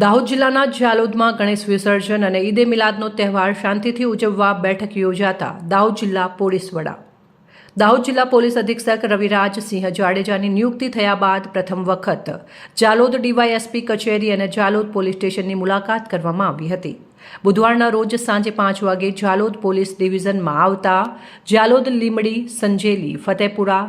દાહોદ જિલ્લાના ઝાલોદમાં ગણેશ વિસર્જન અને ઈદે મિલાદનો તહેવાર શાંતિથી ઉજવવા બેઠક યોજાતા દાહોદ જિલ્લા પોલીસ વડા. દાહોદ જિલ્લા પોલીસ અધિક્ષક રવિરાજ સિંહ જાડેજાની નિયુક્તિ થયા બાદ પ્રથમ વખત જાલોદ ડીવાયએસપી કચેરી અને જાલોદ પોલીસ સ્ટેશનની મુલાકાત કરવામાં આવી હતી. બુધવારના રોજ સાંજે પાંચ વાગે જાલોદ પોલીસ ડિવિઝનમાં આવતા જાલોદ લીમડી, સંજેલી, ફતેપુરા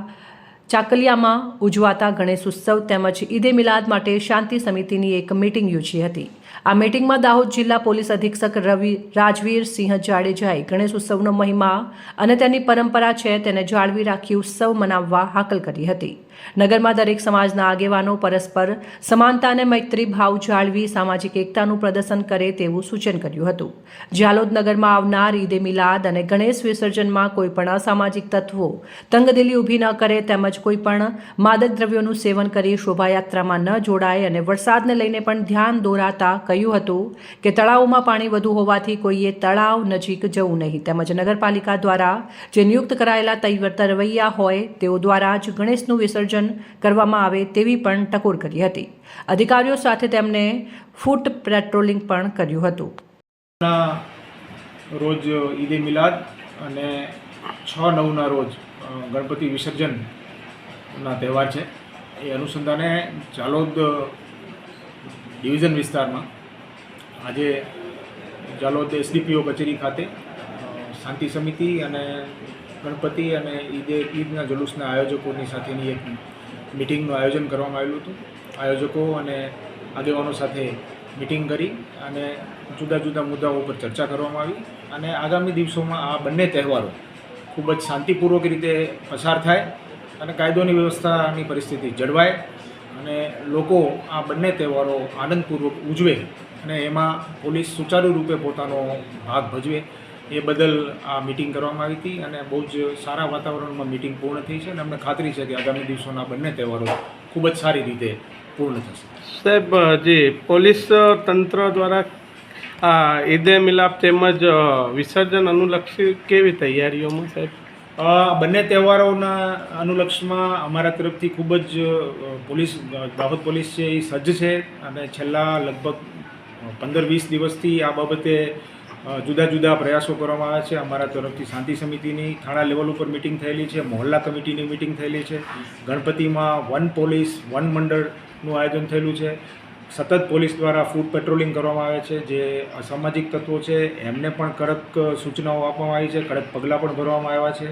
ચાકલિયામાં ઉજવાતા ગણેશ ઉત્સવ તેમજ ઈદે મિલાદ માટે શાંતિ સમિતિની એક મીટિંગ યોજી હતી. આ મિટિંગમાં દાહોદ જિલ્લા પોલીસ અધિક્ષક રવિ રાજવીર સિંહ જાડેજાએ ગણેશ ઉત્સવનો મહિમા અને તેની પરંપરા છે તેને જાળવી રાખી ઉત્સવ મનાવવા હાકલ કરી હતી. નગરમાં દરેક સમાજના આગેવાનો પરસ્પર સમાનતા અને મૈત્રી ભાવ જાળવી સામાજિક એકતાનું પ્રદર્શન કરે તેવું સૂચન કર્યું હતું. જાલોદ નગરમાં આવનાર ઈદે મિલાદ અને ગણેશ વિસર્જનમાં કોઈપણ અસામાજિક તત્વો તંગદિલી ઊભી ન કરે તેમજ કોઈ પણ માદક દ્રવ્યોનું સેવન કરી શોભાયાત્રામાં ન જોડાય અને વરસાદને લઈને પણ ધ્યાન દોરાતા કહ્યું હતું કે તળાવમાં પાણી વધુ હોવાથી કોઈએ તળાવ નજીક જવું નહીં. તેમજ નગરપાલિકા દ્વારા જે નિયુક્ત કરાયેલા તરવૈયા હોય, તેઓ દ્વારા જ ગણેશનું વિસર્જન કરવામાં આવે તેવી પણ ટકોર કરી હતી. અધિકારીઓ સાથે તેમણે ફૂટ પેટ્રોલિંગ પણ કર્યું હતું. રોજ ઈદે મિલાદ અને છ નવના રોજ ગણપતિ વિસર્જનના તહેવાર છે. એ અનુસંધાને જાલોદ ડિવિઝન વિસ્તારમાં. આજે જાલોદ એસડીપીઓ કચેરી ખાતે શાંતિ સમિતિ અને ગણપતિ અને ઈદે ઈદના જુલુસના આયોજકોની સાથેની એક મિટિંગનું આયોજન કરવામાં આવેલું હતું. આયોજકો અને આગેવાનો સાથે મિટિંગ કરી અને જુદા જુદા મુદ્દાઓ ઉપર ચર્ચા કરવામાં આવી અને આગામી દિવસોમાં આ બંને તહેવારો ખૂબ જ શાંતિપૂર્વક રીતે પસાર થાય અને કાયદોની વ્યવસ્થાની પરિસ્થિતિ જળવાય. અને લોકો આ બંને તહેવારો આનંદપૂર્વક ઉજવે અને એમાં પોલીસ સુચારુ રૂપે પોતાનો ભાગ ભજવે. એ બદલ આ મિટિંગ કરવામાં આવી હતી અને બહુ જ સારા વાતાવરણમાં મિટિંગ પૂર્ણ થઈ છે અને અમને ખાતરી છે કે આગામી દિવસોના બંને તહેવારો ખૂબ જ સારી રીતે પૂર્ણ થશે. સાહેબ જે પોલીસ તંત્ર દ્વારા આ ઈદે મિલાપ તેમજ વિસર્જન અનુલક્ષી કેવી તૈયારીઓમાં સાહેબ? બંને તહેવારોના અનુલક્ષમાં અમારા તરફથી ખૂબ જ પોલીસ દાહોદ પોલીસ છે એ સજ્જ છે અને છેલ્લા લગભગ પંદર વીસ દિવસથી આ બાબતે જુદા જુદા પ્રયાસો કરવામાં આવ્યા છે. અમારા તરફથી શાંતિ સમિતિની થાણા લેવલ ઉપર મિટિંગ થયેલી છે, મોહલ્લા કમિટીની મિટિંગ થયેલી છે, ગણપતિમાં વન પોલીસ, વન મંડળનું આયોજન થયેલું છે. સતત પોલીસ દ્વારા ફૂડ પેટ્રોલિંગ કરવામાં આવે છે, જે અસામાજિક તત્વો છે, એમને પણ કડક સૂચનાઓ આપવામાં આવી છે, કડક પગલાં પણ ભરવામાં આવ્યા છે,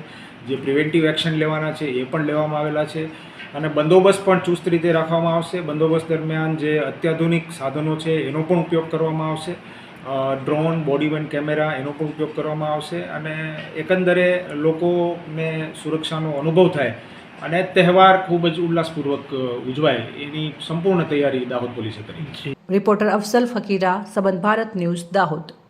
જે પ્રિવેન્ટિવ એક્શન લેવાના છે, એ પણ લેવામાં આવેલા છે. અને બંદોબસ્ત પણ ચુસ્ત રીતે રાખવામાં આવશે. બંદોબસ્ત દરમિયાન જે અત્યાધુનિક સાધનો છે, એનો પણ ઉપયોગ કરવામાં આવશે. ડ્રોન, બોડી વેન કેમેરા, એનો પણ ઉપયોગ કરવામાં આવશે. અને એકંદરે લોકોને સુરક્ષાનો અનુભવ થાય અને તહેવાર ખૂબ જ ઉલ્લાસપૂર્વક ઉજવાય એની સંપૂર્ણ તૈયારી દાહોદ પોલીસે કરી રિપોર્ટર અફસલ ફકીરા, સંબંધ ભારત ન્યૂઝ દાહોદ.